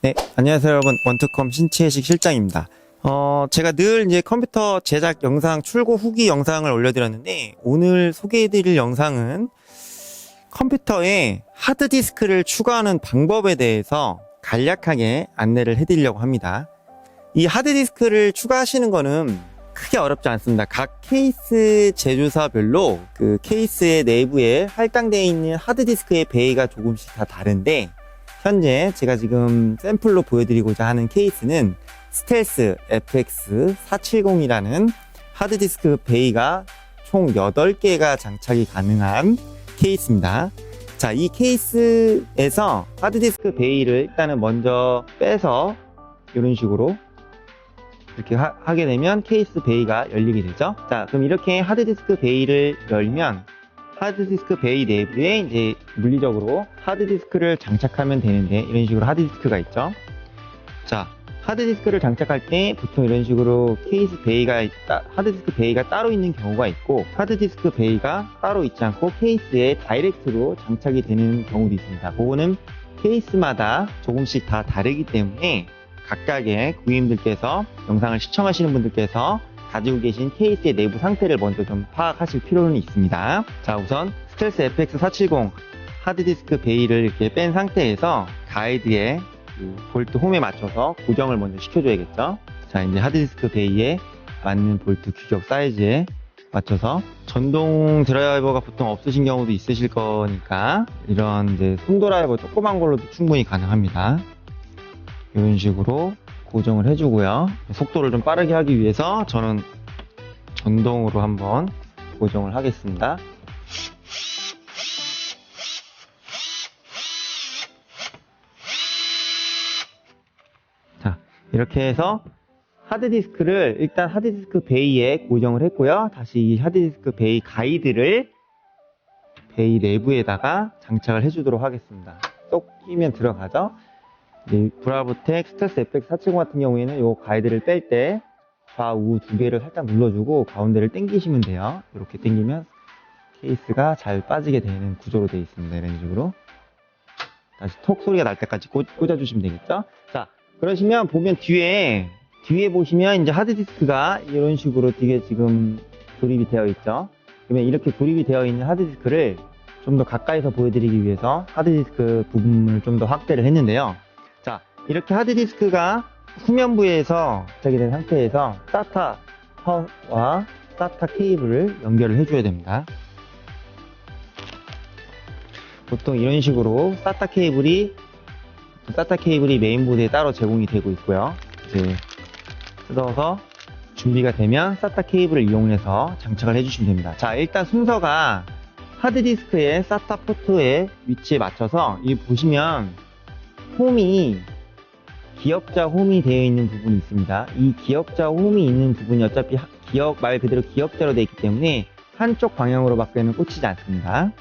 네, 안녕하세요 여러분. 원투컴 신채식 실장입니다. 어, 제가 늘 이제 컴퓨터 제작 영상 출고 후기 영상을 올려드렸는데, 오늘 소개해드릴 영상은 컴퓨터에 하드디스크를 추가하는 방법에 대해서 간략하게 안내를 해드리려고 합니다. 이 하드디스크를 추가하시는 거는 크게 어렵지 않습니다. 각 케이스 제조사별로 그 케이스의 내부에 할당되어 있는 하드디스크의 베이가 조금씩 다 다른데, 현재 제가 지금 샘플로 보여드리고자 하는 케이스는 스텔스 FX 470이라는 하드디스크 베이가 총 8개가 장착이 가능한 케이스입니다. 자, 이 케이스에서 하드디스크 베이를 일단은 먼저 빼서 이런 식으로 이렇게 하, 하게 되면 케이스 베이가 열리게 되죠. 자, 그럼 이렇게 하드디스크 베이를 열면 하드디스크 베이 내부에 이제 물리적으로 하드디스크를 장착하면 되는데 이런 식으로 하드디스크가 있죠. 자, 하드디스크를 장착할 때 보통 이런 식으로 케이스 베이가 있다, 하드디스크 베이가 따로 있는 경우가 있고 하드디스크 베이가 따로 있지 않고 케이스에 다이렉트로 장착이 되는 경우도 있습니다. 그거는 케이스마다 조금씩 다 다르기 때문에 각각의 고객님들께서 영상을 시청하시는 분들께서 가지고 계신 케이스의 내부 상태를 먼저 좀 파악하실 필요는 있습니다. 자, 우선 스텔스 FX470 하드디스크 베이를 이렇게 뺀 상태에서 가이드에 그 볼트 홈에 맞춰서 고정을 먼저 시켜줘야겠죠. 자, 이제 하드디스크 베이에 맞는 볼트 규격 사이즈에 맞춰서 전동 드라이버가 보통 없으신 경우도 있으실 거니까 이런 이제 손 드라이버 조그만 걸로도 충분히 가능합니다. 이런 식으로 고정을 해주고요. 속도를 좀 빠르게 하기 위해서 저는 전동으로 한번 고정을 하겠습니다. 자, 이렇게 해서 하드디스크를 일단 하드디스크 베이에 고정을 했고요. 다시 이 하드디스크 베이 가이드를 베이 내부에다가 장착을 해주도록 하겠습니다. 쏙 끼면 들어가죠. 이 브라보텍 스텔스 FX 470 같은 경우에는 이 가이드를 뺄 때 좌우 두 개를 살짝 눌러주고 가운데를 당기시면 돼요. 이렇게 당기면 케이스가 잘 빠지게 되는 구조로 되어 있습니다. 이런 식으로. 다시 톡 소리가 날 때까지 꽂, 꽂아주시면 되겠죠? 자, 그러시면 보면 뒤에, 뒤에 보시면 이제 하드디스크가 이런 식으로 뒤에 지금 조립이 되어 있죠? 그러면 이렇게 조립이 되어 있는 하드디스크를 좀 더 가까이서 보여드리기 위해서 하드디스크 부분을 좀 더 확대를 했는데요. 자, 이렇게 하드디스크가 후면부에서 장착이 된 상태에서 SATA 와 SATA 케이블을 연결을 해줘야 됩니다. 보통 이런 식으로 SATA 케이블이 SATA 케이블이 메인보드에 따로 제공이 되고 있고요. 이제 뜯어서 준비가 되면 SATA 케이블을 이용해서 장착을 해주시면 됩니다. 자, 일단 순서가 하드디스크의 SATA 포트의 위치에 맞춰서 이 보시면 홈이 기역자 홈이 되어 있는 부분이 있습니다. 이 기역자 홈이 있는 부분이 어차피 하- 기역 말 그대로 기역자로 되어 있기 때문에 한쪽 방향으로밖에는 꽂히지 않습니다.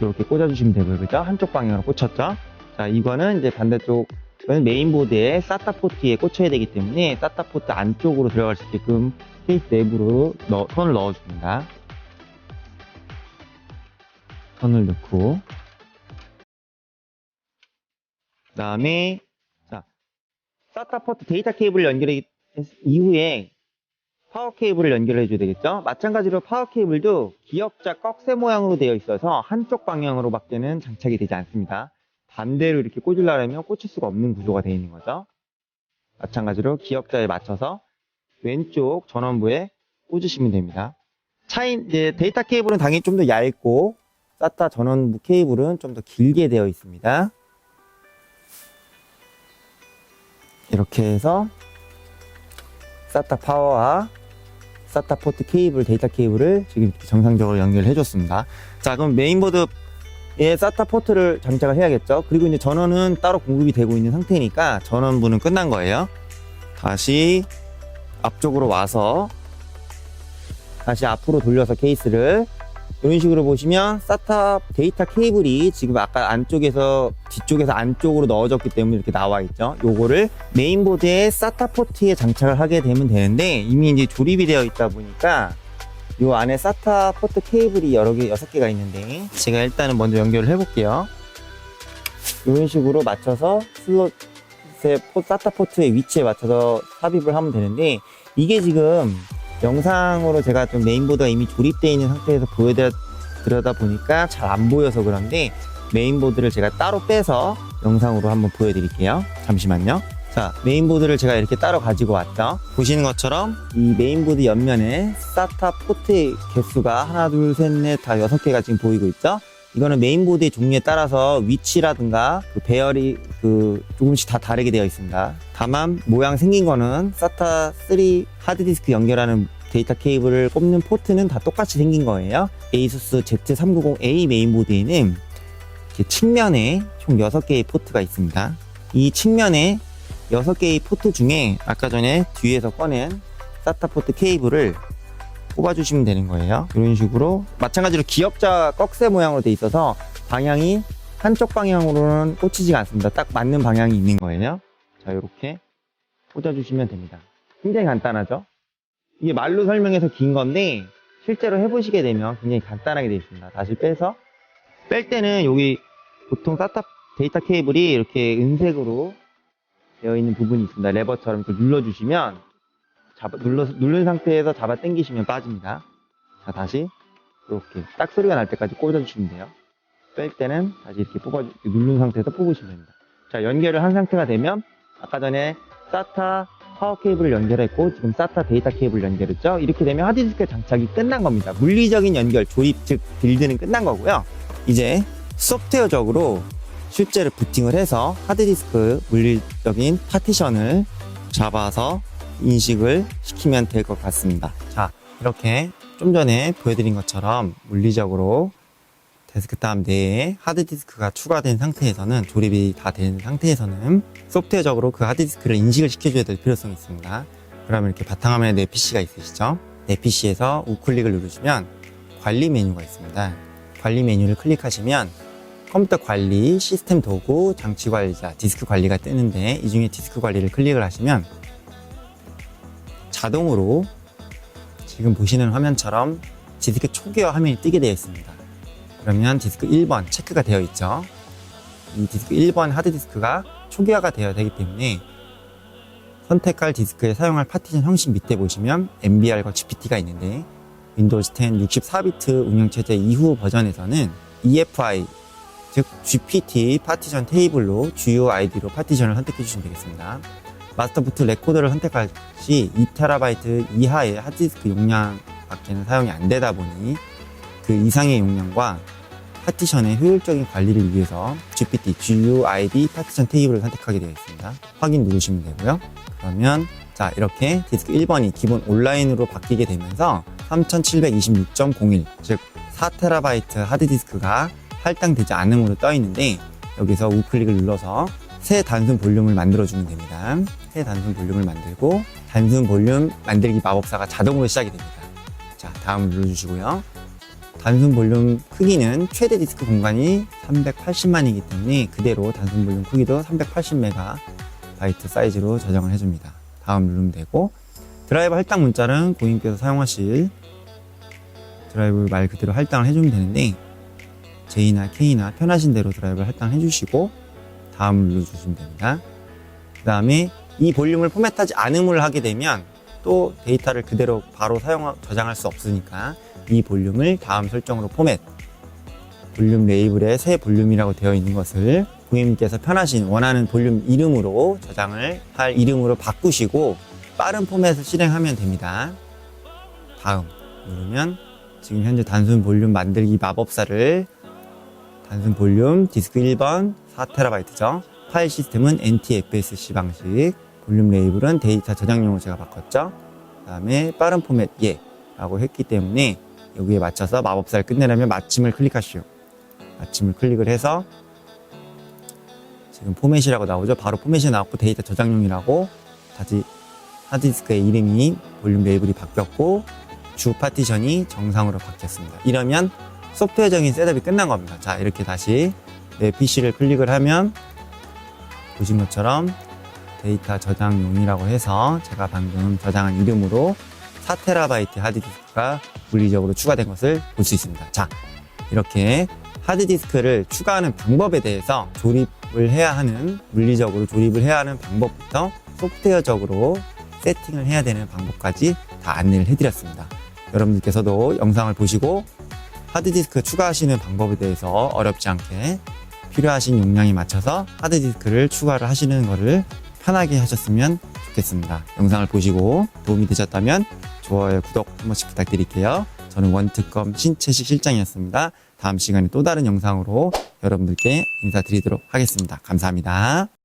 이렇게 꽂아주시면 되고요. 그죠? 한쪽 방향으로 꽂혔죠? 자, 이거는 이제 반대쪽 이거는 메인보드에 SATA 포트에 꽂혀야 되기 때문에 SATA 포트 안쪽으로 들어갈 수 있게끔 케이스 내부로 넣- 손을 넣어줍니다. 손을 넣고 다음에 자 SATA 포트 데이터 케이블을 연결해 이후에 파워 케이블을 연결해 줘야 되겠죠? 마찬가지로 파워 케이블도 기역자 꺽쇠 모양으로 되어 있어서 한쪽 방향으로 밖에는 장착이 되지 않습니다. 반대로 이렇게 꽂으려면 꽂힐 수가 없는 구조가 되어 있는 거죠. 마찬가지로 기역자에 맞춰서 왼쪽 전원부에 꽂으시면 됩니다. 차이 이제 데이터 케이블은 당연히 좀 더 얇고 SATA 전원부 케이블은 좀 더 길게 되어 있습니다 이렇게 해서 SATA 파워와 SATA 포트 케이블, 데이터 케이블을 지금 정상적으로 연결해 줬습니다. 자, 그럼 메인보드에 SATA 포트를 장착을 해야겠죠. 그리고 이제 전원은 따로 공급이 되고 있는 상태니까 전원부는 끝난 거예요. 다시 앞쪽으로 와서 다시 앞으로 돌려서 케이스를 이런 식으로 보시면 SATA 데이터 케이블이 지금 아까 안쪽에서 뒤쪽에서 안쪽으로 넣어졌기 때문에 이렇게 나와 있죠. 요거를 메인보드에 SATA 포트에 장착을 하게 되면 되는데 이미 이제 조립이 되어 있다 보니까 요 안에 SATA 포트 케이블이 여러 개, 여섯 개가 있는데 제가 일단은 먼저 연결을 해볼게요. 이런 식으로 맞춰서 슬롯의 포, 사타 포트의 위치에 맞춰서 삽입을 하면 되는데 이게 지금 영상으로 제가 좀 메인보드가 이미 조립되어 있는 상태에서 보여드려다 보니까 잘 안 보여서 그런데 메인보드를 제가 따로 빼서 영상으로 한번 보여드릴게요. 잠시만요. 자, 메인보드를 제가 이렇게 따로 가지고 왔죠. 보시는 것처럼 이 메인보드 옆면에 SATA 포트의 개수가 하나, 둘, 셋, 넷, 다 여섯 개가 지금 보이고 있죠. 이거는 메인보드의 종류에 따라서 위치라든가 그 배열이 그 조금씩 다 다르게 되어 있습니다. 다만 모양 생긴 거는 SATA 3 하드디스크 연결하는 데이터 케이블을 꼽는 포트는 다 똑같이 생긴 거예요. ASUS Z390A 메인보드에는 측면에 총 6개의 포트가 있습니다. 이 측면에 6개의 포트 중에 아까 전에 뒤에서 꺼낸 SATA 포트 케이블을 뽑아주시면 되는 거예요. 이런 식으로 마찬가지로 기역자 꺽쇠 모양으로 돼 있어서 방향이 한쪽 방향으로는 꽂히지가 않습니다. 딱 맞는 방향이 있는 거예요. 자, 이렇게 꽂아주시면 됩니다. 굉장히 간단하죠? 이게 말로 설명해서 긴 건데 실제로 해보시게 되면 굉장히 간단하게 되어 있습니다. 다시 빼서 뺄 때는 여기 보통 SATA 데이터 케이블이 이렇게 은색으로 되어 있는 부분이 있습니다. 레버처럼 눌러주시면 잡아, 눌러, 누른 상태에서 잡아 당기시면 빠집니다. 자, 다시 이렇게 딱 소리가 날 때까지 꽂아주시면 돼요. 뺄 때는 다시 이렇게 뽑아, 누른 상태에서 뽑으시면 됩니다. 자, 연결을 한 상태가 되면 아까 전에 SATA 파워 케이블을 연결했고 지금 SATA 데이터 케이블을 연결했죠. 이렇게 되면 하드디스크 장착이 끝난 겁니다. 물리적인 연결, 조립, 즉 빌드는 끝난 거고요. 이제 소프트웨어적으로 실제로 부팅을 해서 하드디스크 물리적인 파티션을 잡아서 인식을 시키면 될 것 같습니다. 자, 이렇게 좀 전에 보여드린 것처럼 물리적으로 데스크탑 내에 하드디스크가 추가된 상태에서는 조립이 다 된 상태에서는 소프트웨어적으로 그 하드디스크를 인식을 시켜줘야 될 필요성이 있습니다. 그러면 이렇게 바탕화면에 내 PC가 있으시죠? 내 PC에서 우클릭을 누르시면 관리 메뉴가 있습니다. 관리 메뉴를 클릭하시면 컴퓨터 관리, 시스템 도구, 장치 관리자, 디스크 관리가 뜨는데 이 중에 디스크 관리를 클릭을 하시면 자동으로 지금 보시는 화면처럼 디스크 초기화 화면이 뜨게 되어 있습니다. 그러면 디스크 1번 체크가 되어 있죠. 이 디스크 1번 하드디스크가 초기화가 되어야 되기 때문에 선택할 디스크에 사용할 파티션 형식 밑에 보시면 MBR과 GPT가 있는데 윈도우즈 10 64비트 운영체제 이후 버전에서는 EFI 즉 GPT 파티션 테이블로 주요 아이디로 파티션을 선택해 주시면 되겠습니다. 마스터부트 레코더를 선택할 시 2TB 이하의 하드디스크 용량밖에는 사용이 안 되다 보니 그 이상의 용량과 파티션의 효율적인 관리를 위해서 GPT GUID 파티션 테이블을 선택하게 되어 있습니다. 확인 누르시면 되고요. 그러면 자 이렇게 디스크 1번이 기본 온라인으로 바뀌게 되면서 3726.01 즉 4TB 하드디스크가 할당되지 않음으로 떠 있는데 여기서 우클릭을 눌러서 새 단순 볼륨을 만들어 주면 됩니다. 새 단순 볼륨을 만들고 단순 볼륨 만들기 마법사가 자동으로 시작이 됩니다. 자, 다음 눌러주시고요. 단순 볼륨 크기는 최대 디스크 공간이 380만이기 때문에 그대로 단순 볼륨 크기도 380메가 바이트 사이즈로 저장을 해줍니다. 다음 누르면 되고 드라이버 할당 문자는 고객님께서 사용하실 드라이브 말 그대로 할당을 해주면 되는데 J나 K나 편하신 대로 드라이브를 할당해 주시고 다음 눌러주시면 됩니다. 그 다음에 이 볼륨을 포맷하지 않음을 하게 되면 또 데이터를 그대로 바로 사용 저장할 수 없으니까 이 볼륨을 다음 설정으로 포맷 볼륨 레이블에 새 볼륨이라고 되어 있는 것을 고객님께서 편하신 원하는 볼륨 이름으로 저장을 할 이름으로 바꾸시고 빠른 포맷을 실행하면 됩니다. 다음 누르면 지금 현재 단순 볼륨 만들기 마법사를 단순 볼륨 디스크 1번 4TB죠. 파일 시스템은 NTFSC 방식, 볼륨 레이블은 데이터 저장용으로 제가 바꿨죠. 그 다음에 빠른 포맷 예 라고 했기 때문에 여기에 맞춰서 마법사를 끝내려면 마침을 클릭하시오. 마침을 클릭을 해서 지금 포맷이라고 나오죠. 바로 포맷이 나왔고 데이터 저장용이라고 다시 하드디스크의 이름이 볼륨 레이블이 바뀌었고 주 파티션이 정상으로 바뀌었습니다. 이러면 소프트웨어적인 셋업이 끝난 겁니다. 자, 이렇게 다시 내 PC를 클릭을 하면 보신 것처럼 데이터 저장용이라고 해서 제가 방금 저장한 이름으로 4TB 하드디스크가 물리적으로 추가된 것을 볼 수 있습니다. 자, 이렇게 하드디스크를 추가하는 방법에 대해서 조립 조립을 해야 하는 물리적으로 조립을 해야 하는 방법부터 소프트웨어적으로 세팅을 해야 되는 방법까지 다 안내를 해드렸습니다. 여러분들께서도 영상을 보시고 하드디스크 추가하시는 방법에 대해서 어렵지 않게 필요하신 용량에 맞춰서 하드디스크를 추가를 하시는 것을 편하게 하셨으면 좋겠습니다. 영상을 보시고 도움이 되셨다면 좋아요, 구독 한 번씩 부탁드릴게요. 저는 원특검 신채식 실장이었습니다. 다음 시간에 또 다른 영상으로 여러분들께 인사드리도록 하겠습니다. 감사합니다.